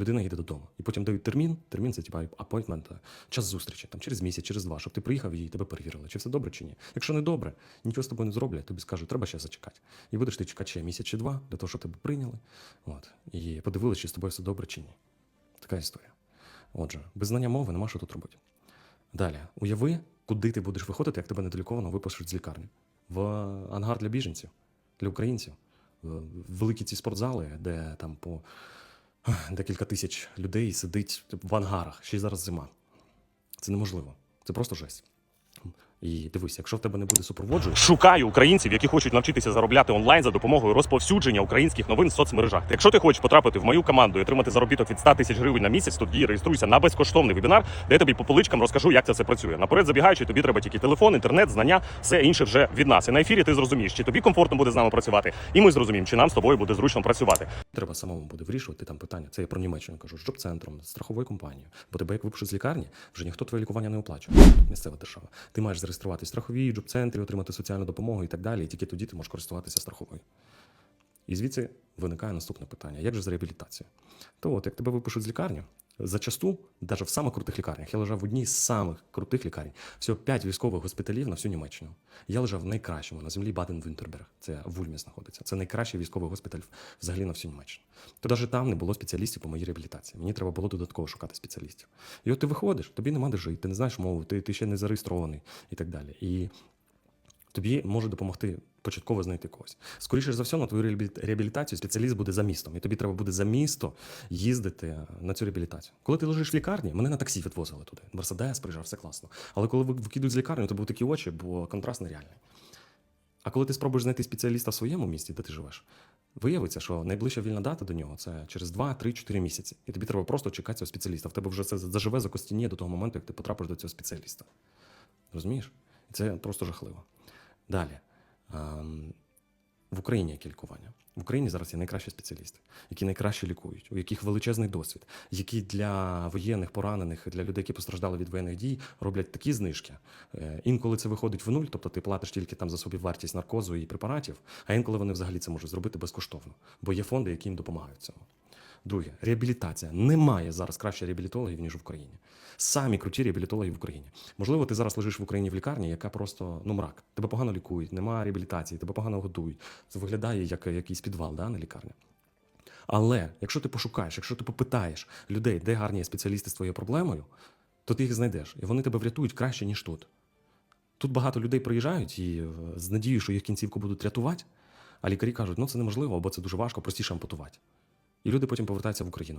людина їде додому. І потім дають термін. Термін це типа апойтмент, час зустрічі, там через місяць, через два, щоб ти приїхав і тебе перевірили, чи все добре, чи ні. Якщо не добре, нічого з тобою не зроблять, тобі скажуть, треба ще зачекати. І будеш ти чекати ще місяць чи два, для того, щоб тебе прийняли. От. І подивилися, чи з тобою все добре, чи ні. Така історія. Отже, без знання мови нема що тут робити. Далі, уяви, куди ти будеш виходити, як тебе недоліковано випишуть з лікарні. В ангар для біженців, для українців, в великі ці спортзали, де там по декілька тисяч людей сидить в ангарах, ще й зараз зима. Це неможливо. Це просто жесть. І дивись, якщо в тебе не буде супроводжуючого, Шукаю українців, які хочуть навчитися заробляти онлайн за допомогою розповсюдження українських новин в соцмережах. Якщо ти хочеш потрапити в мою команду і отримати заробіток від 100 тисяч гривень на місяць, тоді реєструйся на безкоштовний вебінар, де я тобі по поличкам розкажу, як це все працює. Наперед забігаючи, тобі треба тільки телефон, інтернет, знання, все інше вже від нас. І на ефірі ти зрозумієш, чи тобі комфортно буде з нами працювати, і ми зрозуміємо, чи нам з тобою буде зручно працювати. треба самому буде вирішувати там питання. Це я про Німеччину кажу, з джоб-центром, з страховою компанією. Бо тебе як випишуть з лікарні, вже ніхто твоє лікування не оплачує. Місцева держава. Ти маєш зареєструватись в страховій, джоб-центрі, отримати соціальну допомогу і так далі. І тільки тоді ти можеш користуватися страховою. І звідси виникає наступне питання: як же з реабілітацією? То от як тебе випишуть з лікарні, зачасту, навіть в самих крутих лікарнях, я лежав в одній з самих крутих лікарень. Всього 5 військових госпіталів на всю Німеччину. Я лежав в найкращому на землі Баден-Вюнтерберг. Це в Ульмі знаходиться. Це найкращий військовий госпіталь взагалі на всю Німеччину. То навіть там не було спеціалістів по моїй реабілітації. Мені треба було додатково шукати спеціалістів. І от ти виходиш, тобі нема де жити, ти не знаєш мову, ти, ти ще не зареєстрований і так далі. І тобі може допомогти початково знайти когось. Скоріше за все, на твою реабілітацію спеціаліст буде за містом, і тобі треба буде за місто їздити на цю реабілітацію. Коли ти лежиш в лікарні, мене на таксі відвозили туди. Мерседес приїжджав, все класно. Але коли ви- викидуть з лікарні, то були такі очі, бо контраст нереальний. А коли ти спробуєш знайти спеціаліста в своєму місті, де ти живеш, виявиться, що найближча вільна дата до нього це через 2, 3, 4 місяці. І тобі треба просто чекати цього спеціаліста. В тебе вже це заживе закостініє до того моменту, як ти потрапиш до цього спеціаліста. Розумієш? І це просто жахливо. Далі. Ем, в Україні яке лікування. В Україні зараз є найкращі спеціалісти, які найкраще лікують, у яких величезний досвід, які для воєнних поранених, для людей, які постраждали від воєнних дій, роблять такі знижки. Е, Інколи це виходить в нуль, тобто ти платиш тільки там за собі вартість наркозу і препаратів, а інколи вони взагалі це можуть зробити безкоштовно, бо є фонди, які їм допомагають цьому. Друге, реабілітація. Немає зараз краще реабілітологів, ніж в Україні. Самі круті реабілітологи в Україні. Можливо, ти зараз лежиш в Україні в лікарні, яка просто ну мрак. Тебе погано лікують, немає реабілітації, тебе погано годують. Це виглядає як якийсь підвал, да, на лікарня. Але якщо ти пошукаєш, якщо ти попитаєш людей, де гарні спеціалісти з твоєю проблемою, то ти їх знайдеш, і вони тебе врятують краще, ніж тут. Тут багато людей приїжджають і е, з надією, що їх кінцівку будуть рятувати, а лікарі кажуть, ну це неможливо, або це дуже важко, простіше ампутувати. І люди потім повертаються в Україну.